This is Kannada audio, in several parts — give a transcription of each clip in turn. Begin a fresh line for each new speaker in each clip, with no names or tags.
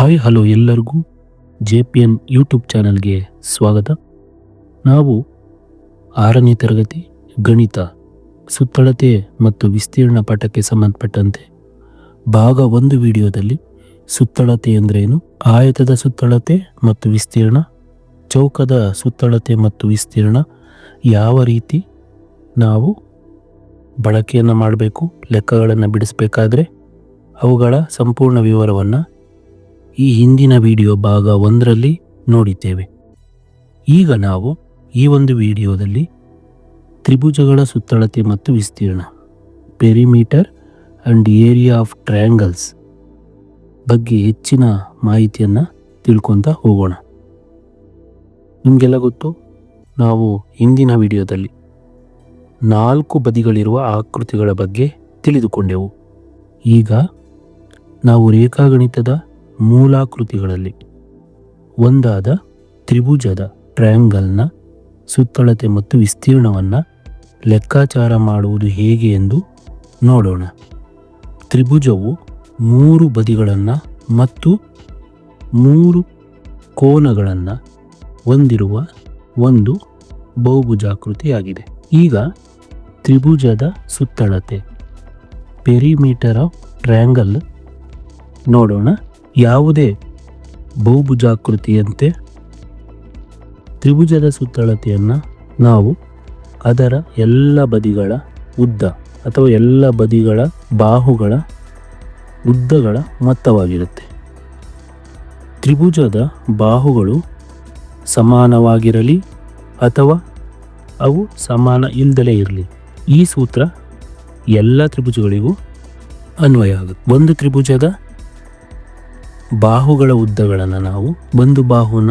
ಹಾಯ್, ಹಲೋ ಎಲ್ಲರಿಗೂ ಜೆ ಪಿ ಎನ್ ಯೂಟ್ಯೂಬ್ ಚಾನಲ್ಗೆ ಸ್ವಾಗತ. ನಾವು ಆರನೇ ತರಗತಿ ಗಣಿತ, ಸುತ್ತಳತೆ ಮತ್ತು ವಿಸ್ತೀರ್ಣ ಪಾಠಕ್ಕೆ ಸಂಬಂಧಪಟ್ಟಂತೆ ಭಾಗ ಒಂದು ವಿಡಿಯೋದಲ್ಲಿ ಸುತ್ತಳತೆ ಎಂದರೇನು ಆಯತದ ಸುತ್ತಳತೆ ಮತ್ತು ವಿಸ್ತೀರ್ಣ, ಚೌಕದ ಸುತ್ತಳತೆ ಮತ್ತು ವಿಸ್ತೀರ್ಣ ಯಾವ ರೀತಿ ನಾವು ಬಳಕೆಯನ್ನು ಮಾಡಬೇಕು, ಲೆಕ್ಕಗಳನ್ನು ಬಿಡಿಸಬೇಕಾದ್ರೆ ಅವುಗಳ ಸಂಪೂರ್ಣ ವಿವರವನ್ನು ಈ ಹಿಂದಿನ ವಿಡಿಯೋ ಭಾಗ ಒಂದರಲ್ಲಿ ನೋಡಿದ್ದೇವೆ. ಈಗ ನಾವು ಈ ಒಂದು ವಿಡಿಯೋದಲ್ಲಿ ತ್ರಿಭುಜಗಳ ಸುತ್ತಳತೆ ಮತ್ತು ವಿಸ್ತೀರ್ಣ perimeter and area of triangles ಬಗ್ಗೆ ಹೆಚ್ಚಿನ ಮಾಹಿತಿಯನ್ನು ತಿಳ್ಕೊತಾ ಹೋಗೋಣ. ನಿಮಗೆಲ್ಲ ಗೊತ್ತು? ನಾವು ಹಿಂದಿನ ವಿಡಿಯೋದಲ್ಲಿ ನಾಲ್ಕು ಬದಿಗಳಿರುವ ಆಕೃತಿಗಳ ಬಗ್ಗೆ ತಿಳಿದುಕೊಂಡೆವು. ಈಗ ನಾವು ರೇಖಾಗಣಿತದ ಮೂಲಾಕೃತಿಗಳಲ್ಲಿ ಒಂದಾದ ತ್ರಿಭುಜದ ಟ್ರಯಾಂಗಲ್ನ ಸುತ್ತಳತೆ ಮತ್ತು ವಿಸ್ತೀರ್ಣವನ್ನು ಲೆಕ್ಕಾಚಾರ ಮಾಡುವುದು ಹೇಗೆ ಎಂದು ನೋಡೋಣ. ತ್ರಿಭುಜವು ಮೂರು ಬದಿಗಳನ್ನು ಮತ್ತು ಮೂರು ಕೋನಗಳನ್ನು ಹೊಂದಿರುವ ಒಂದು ಬಹುಭುಜಾಕೃತಿಯಾಗಿದೆ. ಈಗ ತ್ರಿಭುಜದ ಸುತ್ತಳತೆ ಪೆರಿಮೀಟರ್ ಆಫ್ ಟ್ರಯಾಂಗಲ್ ನೋಡೋಣ. ಯಾವುದೇ ಬಹುಭುಜಾಕೃತಿಯಂತೆ ತ್ರಿಭುಜದ ಸುತ್ತಳತೆಯನ್ನು ನಾವು ಅದರ ಎಲ್ಲ ಬದಿಗಳ ಉದ್ದ ಅಥವಾ ಎಲ್ಲ ಬದಿಗಳ ಬಾಹುಗಳ ಉದ್ದಗಳ ಮೊತ್ತವಾಗಿರುತ್ತೆ. ತ್ರಿಭುಜದ ಬಾಹುಗಳು ಸಮಾನವಾಗಿರಲಿ ಅಥವಾ ಅವು ಸಮಾನ ಇಲ್ಲದಲೇ ಇರಲಿ. ಈ ಸೂತ್ರ ಎಲ್ಲ ತ್ರಿಭುಜಗಳಿಗೂ ಅನ್ವಯ ಆಗುತ್ತೆ. ಒಂದು ತ್ರಿಭುಜದ ಬಾಹುಗಳ ಉದ್ದಗಳನ್ನು ನಾವು, ಒಂದು ಬಾಹುನ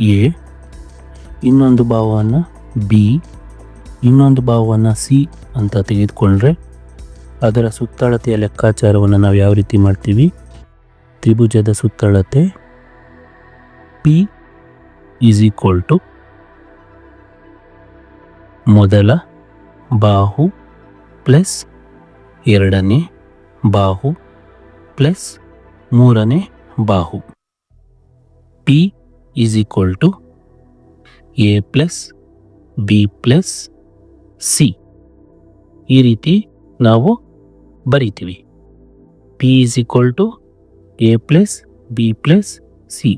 ಎ, ಇನ್ನೊಂದು ಬಾಹುವನ್ನು ಬಿ, ಇನ್ನೊಂದು ಬಾಹುವನ್ನು ಸಿ ಅಂತ ತೆಗೆದುಕೊಂಡ್ರೆ ಅದರ ಸುತ್ತಳತೆಯ ಲೆಕ್ಕಾಚಾರವನ್ನು ನಾವು ಯಾವ ರೀತಿ ಮಾಡ್ತೀವಿ? ತ್ರಿಭುಜದ ಸುತ್ತಳತೆ ಪಿ ಈಸ್ ಈಕ್ವಲ್ ಟು ಮೊದಲ ಬಾಹು ಪ್ಲಸ್ ಎರಡನೇ ಬಾಹು ಪ್ಲಸ್ ಮೂರನೇ ಬಾಹು. P is equal to A plus B plus C ಈ ರೀತಿ ನಾವು ಬರಿತೀವಿ. P is equal to A plus B plus C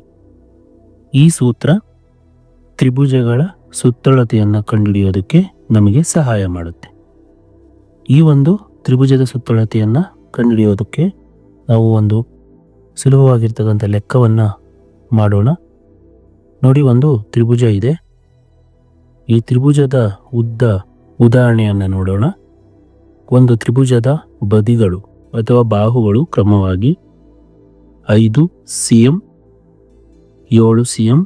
ಈ ಸೂತ್ರ ತ್ರಿಭುಜಗಳ ಸುತ್ತಳತೆಯನ್ನು ಕಂಡುಹಿಡಿಯೋದಕ್ಕೆ ನಮಗೆ ಸಹಾಯ ಮಾಡುತ್ತೆ. ಈ ಒಂದು ತ್ರಿಭುಜದ ಸುತ್ತಳತೆಯನ್ನು ಕಂಡುಹಿಡಿಯೋದಕ್ಕೆ ನಾವು ಒಂದು ಸುಲಭವಾಗಿರ್ತಕ್ಕಂಥ ಲೆಕ್ಕವನ್ನು ಮಾಡೋಣ. ನೋಡಿ, ಒಂದು ತ್ರಿಭುಜ ಇದೆ. ಈ ತ್ರಿಭುಜದ ಉದ್ದ ಉದಾಹರಣೆಯನ್ನು ನೋಡೋಣ. ಒಂದು ತ್ರಿಭುಜದ ಬದಿಗಳು ಅಥವಾ ಬಾಹುಗಳು ಕ್ರಮವಾಗಿ ಐದು ಸಿ ಎಂ ಏಳು ಸಿ ಎಂ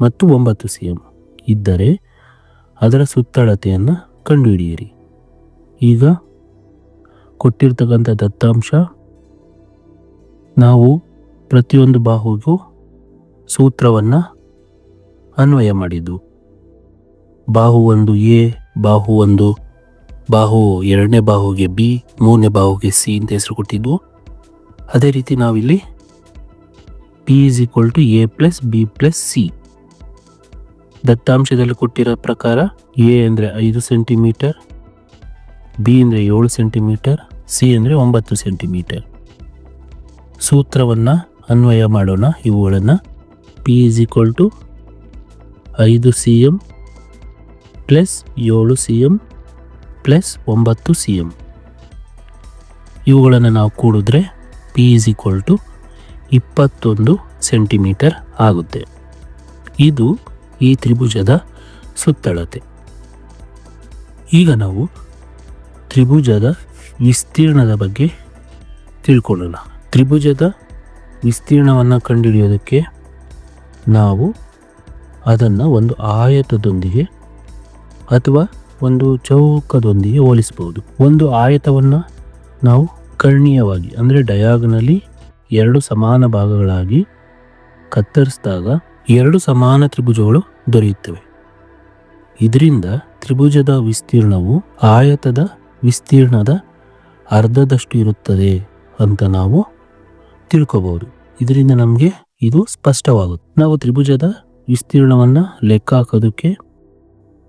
ಮತ್ತು ಒಂಬತ್ತು ಸಿ ಎಂ ಇದ್ದರೆ ಅದರ ಸುತ್ತಳತೆಯನ್ನು ಕಂಡುಹಿಡಿಯಿರಿ. ಈಗ ಕೊಟ್ಟಿರ್ತಕ್ಕಂಥ ದತ್ತಾಂಶ ನಾವು ಪ್ರತಿಯೊಂದು ಬಾಹುಗೂ ಸೂತ್ರವನ್ನು ಅನ್ವಯ ಮಾಡಿದ್ದು. ಬಾಹು ಒಂದು ಎ, ಬಾಹು ಒಂದು, ಬಾಹು ಎರಡನೇ ಬಾಹುಗೆ ಬಿ, ಮೂರನೇ ಬಾಹುಗೆ ಸಿ ಅಂತ ಹೆಸರು ಕೊಟ್ಟಿದ್ವು ಅದೇ ರೀತಿ ನಾವಿಲ್ಲಿ P is equal to A plus B plus C. ದತ್ತಾಂಶದಲ್ಲಿ ಕೊಟ್ಟಿರೋ ಪ್ರಕಾರ ಎ ಅಂದರೆ ಐದು ಸೆಂಟಿಮೀಟರ್, ಬಿ ಅಂದರೆ ಏಳು ಸೆಂಟಿಮೀಟರ್, ಸಿ ಅಂದರೆ ಒಂಬತ್ತು ಸೆಂಟಿಮೀಟರ್. ಸೂತ್ರವನ್ನು ಅನ್ವಯ ಮಾಡೋಣ. ಇವುಗಳನ್ನು ಪಿ ಇಸ್ ಈಕ್ವಲ್ ಟು ಐದು ಸಿ ಎಂ ಪ್ಲಸ್ ಏಳು ಸಿ ಎಂ ಪ್ಲಸ್ ಒಂಬತ್ತು ಸಿ ಎಂ ಇವುಗಳನ್ನು ನಾವು ಕೂಡಿದ್ರೆ ಪಿ ಇಸ್ ಈಕ್ವಲ್ ಟು ಇಪ್ಪತ್ತೊಂದು ಸೆಂಟಿಮೀಟರ್ ಆಗುತ್ತೆ. ಇದು ಈ ತ್ರಿಭುಜದ ಸುತ್ತಳತೆ. ಈಗ ನಾವು ತ್ರಿಭುಜದ ವಿಸ್ತೀರ್ಣದ ಬಗ್ಗೆ ತಿಳ್ಕೊಳ್ಳೋಣ. ತ್ರಿಭುಜದ ವಿಸ್ತೀರ್ಣವನ್ನು ಕಂಡುಹಿಡಿಯೋದಕ್ಕೆ ನಾವು ಅದನ್ನು ಒಂದು ಆಯತದೊಂದಿಗೆ ಅಥವಾ ಒಂದು ಚೌಕದೊಂದಿಗೆ ಹೋಲಿಸಬಹುದು. ಒಂದು ಆಯತವನ್ನು ನಾವು ಕರ್ಣೀಯವಾಗಿ, ಅಂದರೆ ಡಯಾಗನಲಿ ಎರಡು ಸಮಾನ ಭಾಗಗಳಾಗಿ ಕತ್ತರಿಸಿದಾಗ ಎರಡು ಸಮಾನ ತ್ರಿಭುಜಗಳು ದೊರೆಯುತ್ತವೆ. ಇದರಿಂದ ತ್ರಿಭುಜದ ವಿಸ್ತೀರ್ಣವು ಆಯತದ ವಿಸ್ತೀರ್ಣದ ಅರ್ಧದಷ್ಟು ಇರುತ್ತದೆ ಅಂತ ನಾವು ತಿಳ್ಕೋಬಹುದು. ಇದರಿಂದ ನಮಗೆ ಇದು ಸ್ಪಷ್ಟವಾಗುತ್ತೆ. ನಾವು ತ್ರಿಭುಜದ ವಿಸ್ತೀರ್ಣವನ್ನು ಲೆಕ್ಕ ಹಾಕೋದಕ್ಕೆ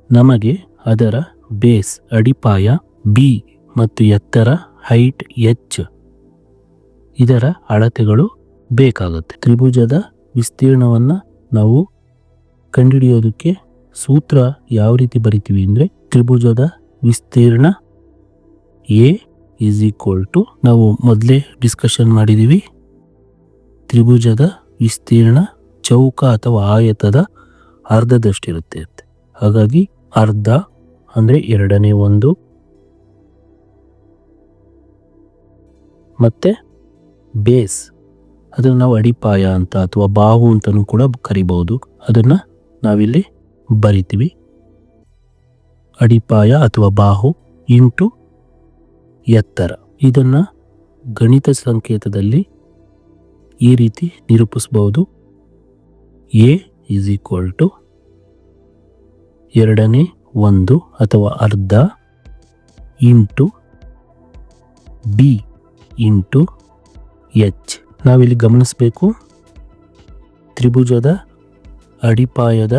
ನಮಗೆ ಅದರ ಬೇಸ್, ಅಡಿಪಾಯ, ಬಿ ಮತ್ತು ಎತ್ತರ ಹೈಟ್, ಎಚ್ ಇದರ ಅಳತೆಗಳು ಬೇಕಾಗುತ್ತೆ. ತ್ರಿಭುಜದ ವಿಸ್ತೀರ್ಣವನ್ನು ನಾವು ಕಂಡುಹಿಡಿಯೋದಕ್ಕೆ ಸೂತ್ರ ಯಾವ ರೀತಿ ಬರಿತೀವಿ ಅಂದರೆ ತ್ರಿಭುಜದ ವಿಸ್ತೀರ್ಣ ಎ ಈಸ್ ಈಕ್ವಲ್ ಟು ನಾವು ಮೊದಲೇ ಡಿಸ್ಕಷನ್ ಮಾಡಿದ್ದೀವಿ ತ್ರಿಭುಜದ ವಿಸ್ತೀರ್ಣ ಚೌಕ ಅಥವಾ ಆಯತದ ಅರ್ಧದಷ್ಟಿರುತ್ತೆ ಹಾಗಾಗಿ ಅರ್ಧ ಅಂದರೆ ಎರಡನೇ ಒಂದು. ಮತ್ತೆ ಬೇಸ್. ಅದನ್ನು ನಾವು ಅಡಿಪಾಯ ಅಂತ ಅಥವಾ ಬಾಹು ಅಂತಲೂ ಕೂಡ ಕರಿಬಹುದು. ಅದನ್ನು ನಾವಿಲ್ಲಿ ಬರಿತೀವಿ. ಅಡಿಪಾಯ ಅಥವಾ ಬಾಹು ಇಂಟು ಎತ್ತರ. ಇದನ್ನು ಗಣಿತ ಸಂಕೇತದಲ್ಲಿ ಈ ರೀತಿ ನಿರೂಪಿಸಬಹುದು. ಎ ಈಸ್ ಈಕ್ವಲ್ ಟು ಎರಡನೇ ಒಂದು ಅಥವಾ ಅರ್ಧ ಇಂಟು ಬಿ ಇಂಟು ಎಚ್ ನಾವಿಲ್ಲಿ ಗಮನಿಸಬೇಕು. ತ್ರಿಭುಜದ ಅಡಿಪಾಯದ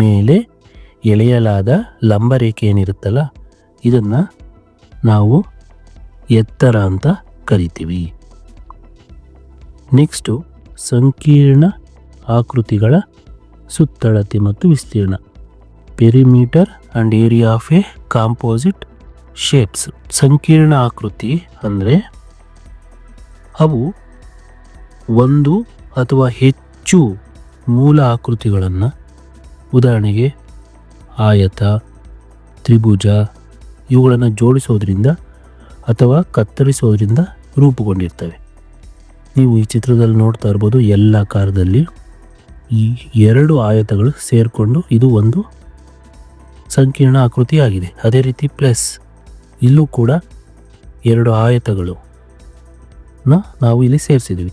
ಮೇಲೆ ಎಳೆಯಲಾದ ಲಂಬರೇಖೆ ಏನಿರುತ್ತಲ್ಲ, ಇದನ್ನು ನಾವು ಎತ್ತರ ಅಂತ ಕರಿತೀವಿ. ನೆಕ್ಸ್ಟು ಸಂಕೀರ್ಣ ಆಕೃತಿಗಳ ಸುತ್ತಳತೆ ಮತ್ತು ವಿಸ್ತೀರ್ಣ. Perimeter and area of a composite shapes ಸಂಕೀರ್ಣ ಆಕೃತಿ ಅಂದರೆ ಅವು ಒಂದು ಅಥವಾ ಹೆಚ್ಚು ಮೂಲ ಆಕೃತಿಗಳನ್ನು ಉದಾಹರಣೆಗೆ ಆಯತ, ತ್ರಿಭುಜ ಇವುಗಳನ್ನು ಜೋಡಿಸೋದ್ರಿಂದ ಅಥವಾ ಕತ್ತರಿಸೋದ್ರಿಂದ ರೂಪುಗೊಂಡಿರ್ತವೆ. ನೀವು ಈ ಚಿತ್ರದಲ್ಲಿ ನೋಡ್ತಾ ಇರ್ಬೋದು ಎಲ್ಲ ಕಾರದಲ್ಲಿ ಈ ಎರಡು ಆಯತಗಳು ಸೇರಿಕೊಂಡು ಇದು ಒಂದು ಸಂಕೀರ್ಣ ಆಕೃತಿ ಆಗಿದೆ. ಅದೇ ರೀತಿ ಪ್ಲಸ್ ಇಲ್ಲೂ ಕೂಡ ಎರಡು ಆಯತಗಳು ನಾವು ಇಲ್ಲಿ ಸೇರಿಸಿದ್ವಿ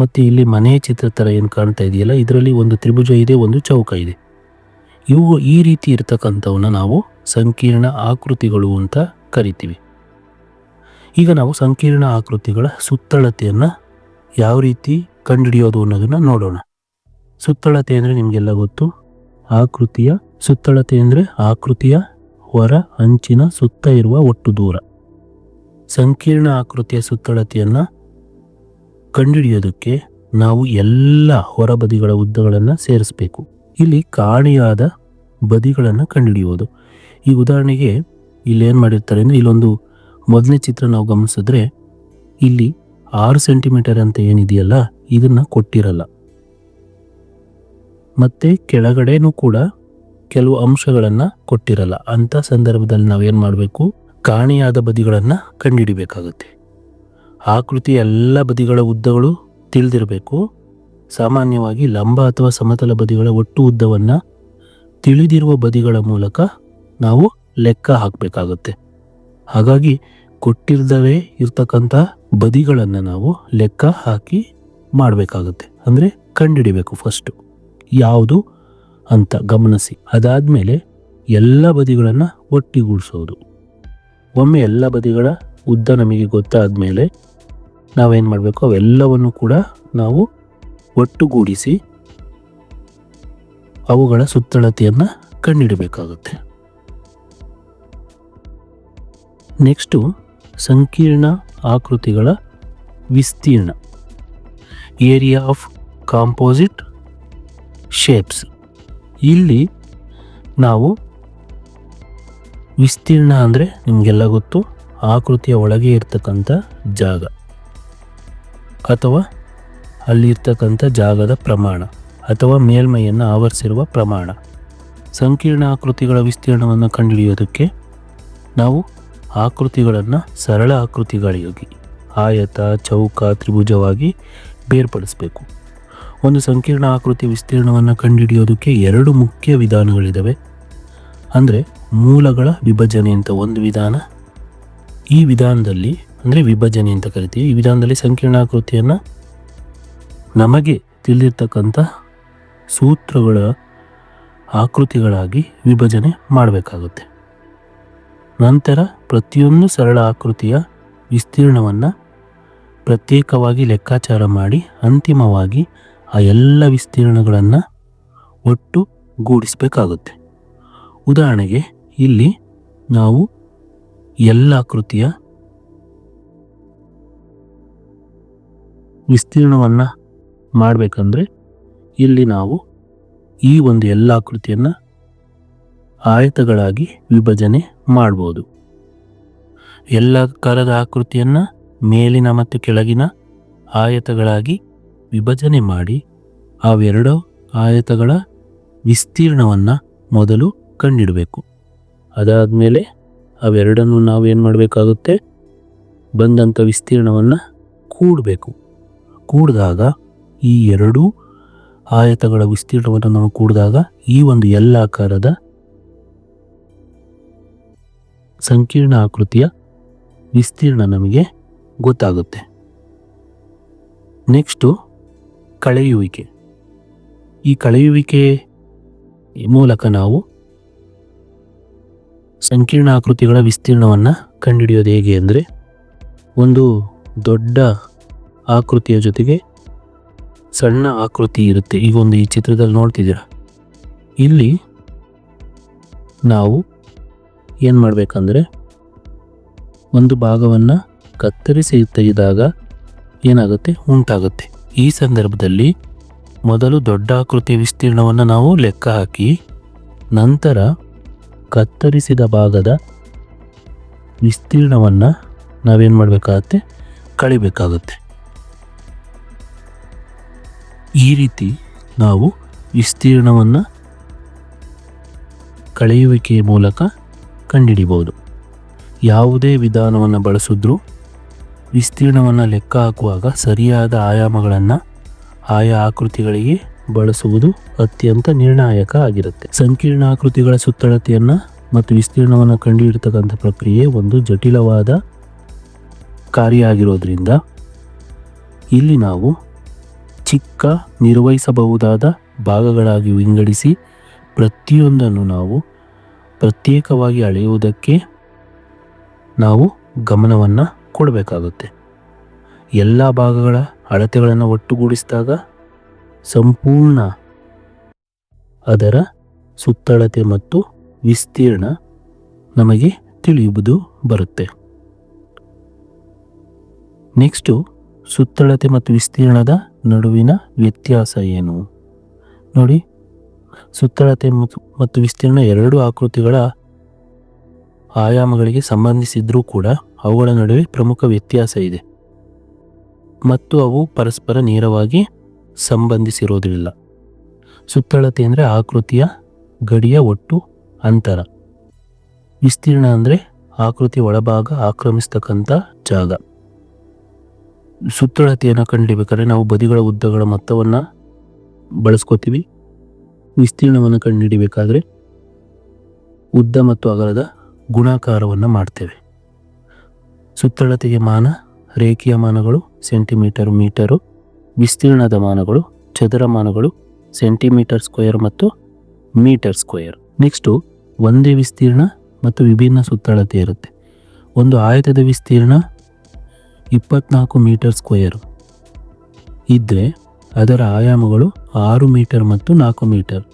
ಮತ್ತು ಇಲ್ಲಿ ಮನೆ ಚಿತ್ರ ಥರ ಏನು ಕಾಣ್ತಾ ಇದೆಯಲ್ಲ, ಇದರಲ್ಲಿ ಒಂದು ತ್ರಿಭುಜ ಇದೆ, ಒಂದು ಚೌಕ ಇದೆ. ಇವು ಈ ರೀತಿ ಇರ್ತಕ್ಕಂಥವನ್ನ ನಾವು ಸಂಕೀರ್ಣ ಆಕೃತಿಗಳು ಅಂತ ಕರಿತೀವಿ. ಈಗ ನಾವು ಸಂಕೀರ್ಣ ಆಕೃತಿಗಳ ಸುತ್ತಳತೆಯನ್ನು ಯಾವ ರೀತಿ ಕಂಡುಹಿಡಿಯೋದು ಅನ್ನೋದನ್ನು ನೋಡೋಣ. ಸುತ್ತಳತೆ ಅಂದರೆ ನಿಮಗೆಲ್ಲ ಗೊತ್ತು. ಆಕೃತಿಯ ಸುತ್ತಳತೆ ಅಂದರೆ ಆಕೃತಿಯ ಹೊರ ಅಂಚಿನ ಸುತ್ತ ಇರುವ ಒಟ್ಟು ದೂರ. ಸಂಕೀರ್ಣ ಆಕೃತಿಯ ಸುತ್ತಳತೆಯನ್ನು ಕಂಡುಹಿಡಿಯೋದಕ್ಕೆ ನಾವು ಎಲ್ಲ ಹೊರಬದಿಗಳ ಉದ್ದಗಳನ್ನು ಸೇರಿಸಬೇಕು. ಇಲ್ಲಿ ಕಾಣೆಯಾದ ಬದಿಗಳನ್ನು ಕಂಡುಹಿಡಿಯೋದು ಈ ಉದಾಹರಣೆಗೆ ಇಲ್ಲಿ ಏನು ಮಾಡಿರ್ತಾರೆ ಅಂದರೆ ಇಲ್ಲೊಂದು ಮೊದಲನೇ ಚಿತ್ರ ನಾವು ಗಮನಿಸಿದ್ರೆ ಇಲ್ಲಿ ಆರು ಸೆಂಟಿಮೀಟರ್ ಅಂತ ಏನಿದೆಯಲ್ಲ, ಇದನ್ನು ಕೊಟ್ಟಿರಲ್ಲ. ಮತ್ತೆ ಕೆಳಗಡೆನೂ ಕೂಡ ಕೆಲವು ಅಂಶಗಳನ್ನು ಕೊಟ್ಟಿರಲ್ಲ. ಅಂಥ ಸಂದರ್ಭದಲ್ಲಿ ನಾವೇನು ಮಾಡಬೇಕು? ಕಾಣಿಯಾದ ಬದಿಗಳನ್ನು ಕಂಡುಹಿಡಿಬೇಕಾಗುತ್ತೆ ಆಕೃತಿ ಎಲ್ಲ ಬದಿಗಳ ಉದ್ದಗಳು ತಿಳಿದಿರಬೇಕು. ಸಾಮಾನ್ಯವಾಗಿ ಲಂಬ ಅಥವಾ ಸಮತಲ ಬದಿಗಳ ಒಟ್ಟು ಉದ್ದವನ್ನು ತಿಳಿದಿರುವ ಬದಿಗಳ ಮೂಲಕ ನಾವು ಲೆಕ್ಕ ಹಾಕಬೇಕಾಗುತ್ತೆ. ಹಾಗಾಗಿ ಕೊಟ್ಟಿಲ್ಲದವೇ ಇರ್ತಕ್ಕಂಥ ಬದಿಗಳನ್ನು ನಾವು ಲೆಕ್ಕ ಹಾಕಿ ಮಾಡಬೇಕಾಗುತ್ತೆ. ಅಂದರೆ ಕಂಡುಹಿಡಿಬೇಕು ಫಸ್ಟು ಯಾವುದು ಅಂತ ಗಮನಿಸಿ. ಅದಾದಮೇಲೆ ಎಲ್ಲ ಬದಿಗಳನ್ನು ಒಟ್ಟಿಗೂಡಿಸೋದು. ಒಮ್ಮೆ ಎಲ್ಲ ಬದಿಗಳ ಉದ್ದ ನಮಗೆ ಗೊತ್ತಾದ ಮೇಲೆ ನಾವೇನು ಮಾಡಬೇಕು? ಅವೆಲ್ಲವನ್ನು ಕೂಡ ನಾವು ಒಟ್ಟುಗೂಡಿಸಿ ಅವುಗಳ ಸುತ್ತಳತೆಯನ್ನು ಕಂಡುಹಿಡಬೇಕಾಗುತ್ತೆ ನೆಕ್ಸ್ಟು ಸಂಕೀರ್ಣ ಆಕೃತಿಗಳ ವಿಸ್ತೀರ್ಣ. ಏರಿಯಾ ಆಫ್ ಕಾಂಪೋಸಿಟ್ ಶೇಪ್ಸ್ ಇಲ್ಲಿ ನಾವು ವಿಸ್ತೀರ್ಣ ಅಂದರೆ ನಿಮಗೆಲ್ಲ ಗೊತ್ತು, ಆಕೃತಿಯ ಒಳಗೆ ಇರ್ತಕ್ಕಂಥ ಜಾಗ ಅಥವಾ ಅಲ್ಲಿರ್ತಕ್ಕಂಥ ಜಾಗದ ಪ್ರಮಾಣ ಅಥವಾ ಮೇಲ್ಮೈಯನ್ನು ಆವರಿಸಿರುವ ಪ್ರಮಾಣ. ಸಂಕೀರ್ಣ ಆಕೃತಿಗಳ ವಿಸ್ತೀರ್ಣವನ್ನು ಕಂಡುಹಿಡಿಯೋದಕ್ಕೆ ನಾವು ಆಕೃತಿಗಳನ್ನು ಸರಳ ಆಕೃತಿಗಳಿಗಾಗಿ ಆಯತ, ಚೌಕ, ತ್ರಿಭುಜವಾಗಿ ಬೇರ್ಪಡಿಸಬೇಕು. ಒಂದು ಸಂಕೀರ್ಣ ಆಕೃತಿ ವಿಸ್ತೀರ್ಣವನ್ನು ಕಂಡುಹಿಡಿಯೋದಕ್ಕೆ ಎರಡು ಮುಖ್ಯ ವಿಧಾನಗಳಿದ್ದಾವೆ ಅಂದರೆ ಮೂಲಗಳ ವಿಭಜನೆ ಅಂತ ಒಂದು ವಿಧಾನ. ಈ ವಿಧಾನದಲ್ಲಿ, ಅಂದರೆ ವಿಭಜನೆ ಅಂತ ಕರಿತೀವಿ. ಈ ವಿಧಾನದಲ್ಲಿ ಸಂಕೀರ್ಣ ಆಕೃತಿಯನ್ನು ನಮಗೆ ತಿಳಿದಿರ್ತಕ್ಕಂಥ ಸೂತ್ರಗಳ ಆಕೃತಿಗಳಾಗಿ ವಿಭಜನೆ ಮಾಡಬೇಕಾಗುತ್ತೆ. ನಂತರ ಪ್ರತಿಯೊಂದು ಸರಳ ಆಕೃತಿಯ ವಿಸ್ತೀರ್ಣವನ್ನು ಪ್ರತ್ಯೇಕವಾಗಿ ಲೆಕ್ಕಾಚಾರ ಮಾಡಿ ಅಂತಿಮವಾಗಿ ಆ ಎಲ್ಲ ವಿಸ್ತೀರ್ಣಗಳನ್ನು ಒಟ್ಟು ಗೂಡಿಸಬೇಕಾಗುತ್ತೆ. ಉದಾಹರಣೆಗೆ ಇಲ್ಲಿ ನಾವು ಎಲ್ಲ ಆಕೃತಿಯ ವಿಸ್ತೀರ್ಣವನ್ನು ಮಾಡಬೇಕಂದ್ರೆ ಇಲ್ಲಿ ನಾವು ಈ ಒಂದು ಎಲ್ಲ ಆಕೃತಿಯನ್ನು ಆಯತಗಳಾಗಿ ವಿಭಜನೆ ಮಾಡ್ಬೋದು. ಎಲ್ಲ ಕರದ ಆಕೃತಿಯನ್ನು ಮೇಲಿನ ಮತ್ತು ಕೆಳಗಿನ ಆಯತಗಳಾಗಿ ವಿಭಜನೆ ಮಾಡಿ ಅವೆರಡೂ ಆಯತಗಳ ವಿಸ್ತೀರ್ಣವನ್ನು ಮೊದಲು ಕಂಡಿಡಬೇಕು. ಅದಾದಮೇಲೆ ಅವೆರಡನ್ನು ನಾವು ಏನು ಮಾಡಬೇಕಾಗುತ್ತೆ? ಬಂದಂಥ ವಿಸ್ತೀರ್ಣವನ್ನು ಕೂಡಬೇಕು. ಕೂಡಿದಾಗ ಈ ಎರಡೂ ಆಯತಗಳ ವಿಸ್ತೀರ್ಣವನ್ನು ನಾವು ಕೂಡಿದಾಗ ಈ ಒಂದು ಎಲ್ಲ ಆಕಾರದ ಸಂಕೀರ್ಣ ಆಕೃತಿಯ ವಿಸ್ತೀರ್ಣ ನಮಗೆ ಗೊತ್ತಾಗುತ್ತೆ. ನೆಕ್ಸ್ಟು ಕಳೆಯುವಿಕೆ. ಈ ಕಳೆಯುವಿಕೆ ಮೂಲಕ ನಾವು ಸಂಕೀರ್ಣ ಆಕೃತಿಗಳ ವಿಸ್ತೀರ್ಣವನ್ನು ಕಂಡುಹಿಡಿಯೋದು ಹೇಗೆ ಅಂದರೆ, ಒಂದು ದೊಡ್ಡ ಆಕೃತಿಯ ಜೊತೆಗೆ ಸಣ್ಣ ಆಕೃತಿ ಇರುತ್ತೆ. ಈಗ ಒಂದು ಈ ಚಿತ್ರದಲ್ಲಿ ನೋಡ್ತಿದ್ದೀರಾ? ಇಲ್ಲಿ ನಾವು ಏನು ಮಾಡಬೇಕಂದ್ರೆ ಒಂದು ಭಾಗವನ್ನು ಕತ್ತರಿಸಿ ತೆಗೆದಾಗ ಏನಾಗುತ್ತೆ? ಉಂಟಾಗುತ್ತೆ. ಈ ಸಂದರ್ಭದಲ್ಲಿ ಮೊದಲು ದೊಡ್ಡ ಆಕೃತಿಯ ವಿಸ್ತೀರ್ಣವನ್ನು ನಾವು ಲೆಕ್ಕ ಹಾಕಿ, ನಂತರ ಕತ್ತರಿಸಿದ ಭಾಗದ ವಿಸ್ತೀರ್ಣವನ್ನು ನಾವೇನು ಮಾಡಬೇಕಾಗತ್ತೆ? ಕಳಿಬೇಕಾಗುತ್ತೆ. ಈ ರೀತಿ ನಾವು ವಿಸ್ತೀರ್ಣವನ್ನು ಕಳೆಯುವಿಕೆಯ ಮೂಲಕ ಕಂಡುಹಿಡಿಬೋದು ಯಾವುದೇ ವಿಧಾನವನ್ನು ಬಳಸಿದ್ರೂ ವಿಸ್ತೀರ್ಣವನ್ನು ಲೆಕ್ಕ ಹಾಕುವಾಗ ಸರಿಯಾದ ಆಯಾಮಗಳನ್ನು ಆಯಾ ಆಕೃತಿಗಳಿಗೆ ಬಳಸುವುದು ಅತ್ಯಂತ ನಿರ್ಣಾಯಕ ಆಗಿರುತ್ತೆ. ಸಂಕೀರ್ಣ ಆಕೃತಿಗಳ ಸುತ್ತಳತೆಯನ್ನು ಮತ್ತು ವಿಸ್ತೀರ್ಣವನ್ನು ಕಂಡುಹಿಡಿತಕ್ಕಂಥ ಪ್ರಕ್ರಿಯೆ ಒಂದು ಜಟಿಲವಾದ ಕಾರ್ಯ ಆಗಿರೋದ್ರಿಂದ ಇಲ್ಲಿ ನಾವು ಚಿಕ್ಕ ನಿರ್ವಹಿಸಬಹುದಾದ ಭಾಗಗಳಾಗಿ ವಿಂಗಡಿಸಿ ಪ್ರತಿಯೊಂದನ್ನು ನಾವು ಪ್ರತ್ಯೇಕವಾಗಿ ಅಳೆಯುವುದಕ್ಕೆ ನಾವು ಗಮನವನ್ನು ಕೊಡಬೇಕಾಗುತ್ತೆ. ಎಲ್ಲ ಭಾಗಗಳ ಅಳತೆಗಳನ್ನು ಒಟ್ಟುಗೂಡಿಸಿದಾಗ ಸಂಪೂರ್ಣ ಅದರ ಸುತ್ತಳತೆ ಮತ್ತು ವಿಸ್ತೀರ್ಣ ನಮಗೆ ತಿಳಿಯುವುದು ಬರುತ್ತೆ. ನೆಕ್ಸ್ಟು, ಸುತ್ತಳತೆ ಮತ್ತು ವಿಸ್ತೀರ್ಣದ ನಡುವಿನ ವ್ಯತ್ಯಾಸ ಏನು? ನೋಡಿ ಸುತ್ತಳತೆ ಮತ್ತು ವಿಸ್ತೀರ್ಣ ಎರಡು ಆಕೃತಿಗಳ ಆಯಾಮಗಳಿಗೆ ಸಂಬಂಧಿಸಿದ್ರೂ ಕೂಡ ಅವುಗಳ ನಡುವೆ ಪ್ರಮುಖ ವ್ಯತ್ಯಾಸ ಇದೆ. ಮತ್ತು ಅವು ಪರಸ್ಪರ ನೇರವಾಗಿ ಸಂಬಂಧಿಸಿರೋದಿಲ್ಲ. ಸುತ್ತಳತೆ ಅಂದರೆ ಆಕೃತಿಯ ಗಡಿಯ ಒಟ್ಟು ಅಂತರ. ವಿಸ್ತೀರ್ಣ ಅಂದರೆ ಆಕೃತಿ ಒಳಭಾಗ ಆಕ್ರಮಿಸ್ತಕ್ಕಂಥ ಜಾಗ. ಸುತ್ತಳತೆಯನ್ನು ಕಂಡಿಬೇಕಾದ್ರೆ ನಾವು ಬದಿಗಳ ಉದ್ದಗಳ ಮೊತ್ತವನ್ನು ಬಳಸ್ಕೋತೀವಿ. ವಿಸ್ತೀರ್ಣವನ್ನು ಕಂಡುಹಿಡಿಬೇಕಾದ್ರೆ ಉದ್ದ ಮತ್ತು ಅಗಲದ ಗುಣಾಕಾರವನ್ನು ಮಾಡ್ತೇವೆ. ಸುತ್ತಳತೆಯ ಮಾನ, ರೇಖೀಯ ಮಾನಗಳು, ಸೆಂಟಿಮೀಟರ್ ಮೀಟರು, ವಿಸ್ತೀರ್ಣದ ಮಾನಗಳು, ಚದರ ಮಾನಗಳು, ಸೆಂಟಿಮೀಟರ್ ಸ್ಕ್ವೇರ್ ಮತ್ತು ಮೀಟರ್ ಸ್ಕ್ವೇರ್. ನೆಕ್ಸ್ಟು ಒಂದೇ ವಿಸ್ತೀರ್ಣ ಮತ್ತು ವಿಭಿನ್ನ ಸುತ್ತಳತೆ ಇರುತ್ತೆ. ಒಂದು ಆಯತದ ವಿಸ್ತೀರ್ಣ ಇಪ್ಪತ್ನಾಲ್ಕು ಮೀಟರ್ ಸ್ಕ್ವೇರ್ ಇದ್ದರೆ ಅದರ ಆಯಾಮಗಳು ಆರು ಮೀಟರ್ ಮತ್ತು ನಾಲ್ಕು ಮೀಟರ್.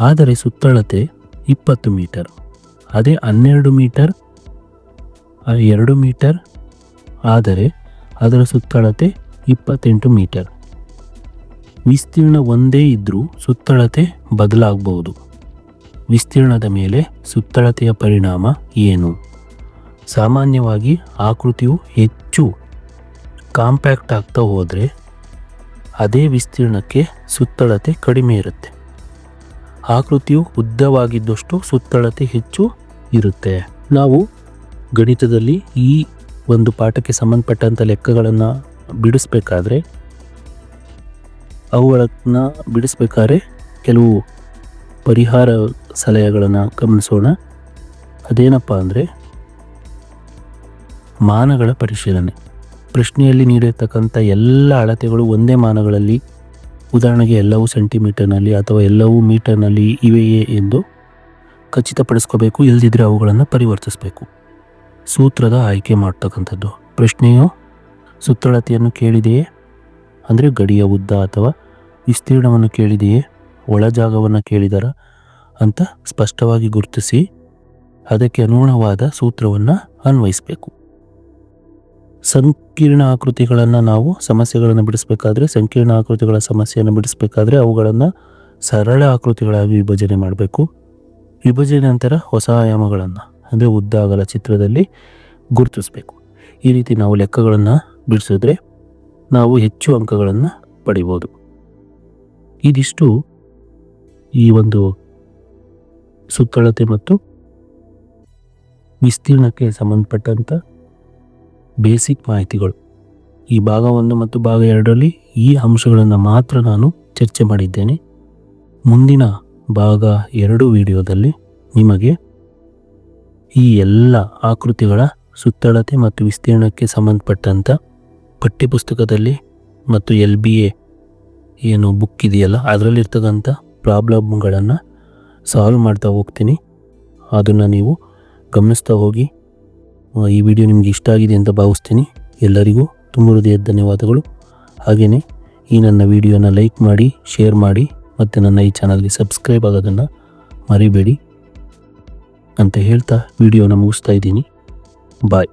ಆದರೆ ಸುತ್ತಳತೆ ಇಪ್ಪತ್ತು ಮೀಟರ್. ಅದೇ ಹನ್ನೆರಡು ಮೀಟರ್ ಎರಡು ಮೀಟರ್, ಆದರೆ ಅದರ ಸುತ್ತಳತೆ ಇಪ್ಪತ್ತೆಂಟು ಮೀಟರ್. ವಿಸ್ತೀರ್ಣ ಒಂದೇ ಇದ್ದರೂ ಸುತ್ತಳತೆ ಬದಲಾಗಬಹುದು. ವಿಸ್ತೀರ್ಣದ ಮೇಲೆ ಸುತ್ತಳತೆಯ ಪರಿಣಾಮ ಏನು? ಸಾಮಾನ್ಯವಾಗಿ ಆಕೃತಿಯು ಹೆಚ್ಚು ಕಾಂಪ್ಯಾಕ್ಟ್ ಆಗ್ತಾ ಹೋದರೆ ಅದೇ ವಿಸ್ತೀರ್ಣಕ್ಕೆ ಸುತ್ತಳತೆ ಕಡಿಮೆ ಇರುತ್ತೆ. ಆಕೃತಿಯು ಉದ್ದವಾಗಿದ್ದಷ್ಟು ಸುತ್ತಳತೆ ಹೆಚ್ಚು ಇರುತ್ತೆ. ನಾವು ಗಣಿತದಲ್ಲಿ ಈ ಒಂದು ಪಾಠಕ್ಕೆ ಸಂಬಂಧಪಟ್ಟಂಥ ಲೆಕ್ಕಗಳನ್ನು ಬಿಡಿಸ್ಬೇಕಾದ್ರೆ, ಅವುಗಳನ್ನ ಬಿಡಿಸ್ಬೇಕಾದ್ರೆ ಕೆಲವು ಪರಿಹಾರ ಸಲಹೆಗಳನ್ನು ಗಮನಿಸೋಣ. ಅದೇನಪ್ಪ ಅಂದರೆ, ಮಾನಗಳ ಪರಿಶೀಲನೆ. ಪ್ರಶ್ನೆಯಲ್ಲಿ ನೀಡಿರ್ತಕ್ಕಂಥ ಎಲ್ಲ ಅಳತೆಗಳು ಒಂದೇ ಮಾನಗಳಲ್ಲಿ ಉದಾಹರಣೆಗೆ ಎಲ್ಲವೂ ಸೆಂಟಿಮೀಟರ್ನಲ್ಲಿ ಅಥವಾ ಎಲ್ಲವೂ ಮೀಟರ್ನಲ್ಲಿ ಇವೆಯೇ ಎಂದು ಖಚಿತಪಡಿಸ್ಕೋಬೇಕು ಇಲ್ಲದಿದ್ದರೆ ಅವುಗಳನ್ನು ಪರಿವರ್ತಿಸಬೇಕು. ಸೂತ್ರದ ಆಯ್ಕೆ ಮಾಡ್ತಕ್ಕಂಥದ್ದು. ಪ್ರಶ್ನೆಯು ಸುತ್ತಳತೆಯನ್ನು ಕೇಳಿದೆಯೇ? ಅಂದರೆ ಗಡಿಯ ಉದ್ದ ಅಥವಾ ವಿಸ್ತೀರ್ಣವನ್ನು ಕೇಳಿದೆಯೇ? ಒಳ ಜಾಗವನ್ನು ಕೇಳಿದರ ಅಂತ ಸ್ಪಷ್ಟವಾಗಿ ಗುರುತಿಸಿ ಅದಕ್ಕೆ ಅನುಗುಣವಾದ ಸೂತ್ರವನ್ನು ಅನ್ವಯಿಸಬೇಕು. ಸಂಕೀರ್ಣ ಆಕೃತಿಗಳನ್ನು ನಾವು ಸಮಸ್ಯೆಗಳನ್ನು ಬಿಡಿಸಬೇಕಾದ್ರೆ ಸಂಕೀರ್ಣ ಆಕೃತಿಗಳ ಸಮಸ್ಯೆಯನ್ನು ಬಿಡಿಸಬೇಕಾದ್ರೆ ಅವುಗಳನ್ನು ಸರಳ ಆಕೃತಿಗಳಾಗಿ ವಿಭಜನೆ ಮಾಡಬೇಕು. ವಿಭಜನೆ ನಂತರ ಹೊಸ ಆಯಾಮಗಳನ್ನು, ಅಂದರೆ ಉದ್ದ ಅಗಲ ಚಿತ್ರದಲ್ಲಿ ಗುರುತಿಸಬೇಕು. ಈ ರೀತಿ ನಾವು ಲೆಕ್ಕಗಳನ್ನು ಬಿಡಿಸಿದ್ರೆ ನಾವು ಹೆಚ್ಚು ಅಂಕಗಳನ್ನು ಪಡಿಬೋದು. ಇದಿಷ್ಟು ಈ ಒಂದು ಸುತ್ತಳತೆ ಮತ್ತು ವಿಸ್ತೀರ್ಣಕ್ಕೆ ಸಂಬಂಧಪಟ್ಟಂಥ ಬೇಸಿಕ್ ಮಾಹಿತಿಗಳು. ಈ ಭಾಗ ಒಂದು ಮತ್ತು ಭಾಗ ಎರಡರಲ್ಲಿ ಈ ಅಂಶಗಳನ್ನು ಮಾತ್ರ ನಾನು ಚರ್ಚೆ ಮಾಡಿದ್ದೇನೆ. ಮುಂದಿನ ಭಾಗ ಎರಡು ವಿಡಿಯೋದಲ್ಲಿ ನಿಮಗೆ ಈ ಎಲ್ಲ ಆಕೃತಿಗಳ ಸುತ್ತಳತೆ ಮತ್ತು ವಿಸ್ತೀರ್ಣಕ್ಕೆ ಸಂಬಂಧಪಟ್ಟಂಥ ಪಠ್ಯಪುಸ್ತಕದಲ್ಲಿ ಮತ್ತು ಎಲ್ ಬಿ ಎ ಏನು ಬುಕ್ ಇದೆಯಲ್ಲ, ಅದರಲ್ಲಿರ್ತಕ್ಕಂಥ ಪ್ರಾಬ್ಲಮ್ಗಳನ್ನು ಸಾಲ್ವ್ ಮಾಡ್ತಾ ಹೋಗ್ತೀನಿ. ಅದನ್ನು ನೀವು ಗಮನಿಸ್ತಾ ಹೋಗಿ ಈ ವಿಡಿಯೋ ನಿಮಗೆ ಇಷ್ಟ ಆಗಿದೆ ಅಂತ ಭಾವಿಸ್ತೀನಿ. ಎಲ್ಲರಿಗೂ ತುಂಬ ಹೃದಯದ ಧನ್ಯವಾದಗಳು. ಹಾಗೆಯೇ ಈ ನನ್ನ ವಿಡಿಯೋನ ಲೈಕ್ ಮಾಡಿ, ಶೇರ್ ಮಾಡಿ, ಮತ್ತು ನನ್ನ ಈ ಚಾನಲ್ಗೆ ಸಬ್ಸ್ಕ್ರೈಬ್ ಆಗೋದನ್ನು ಮರಿಬೇಡಿ ಅಂತ ಹೇಳ್ತಾ ವಿಡಿಯೋನ ಮುಗಿಸ್ತಾ ಇದ್ದೀನಿ. ಬಾಯ್.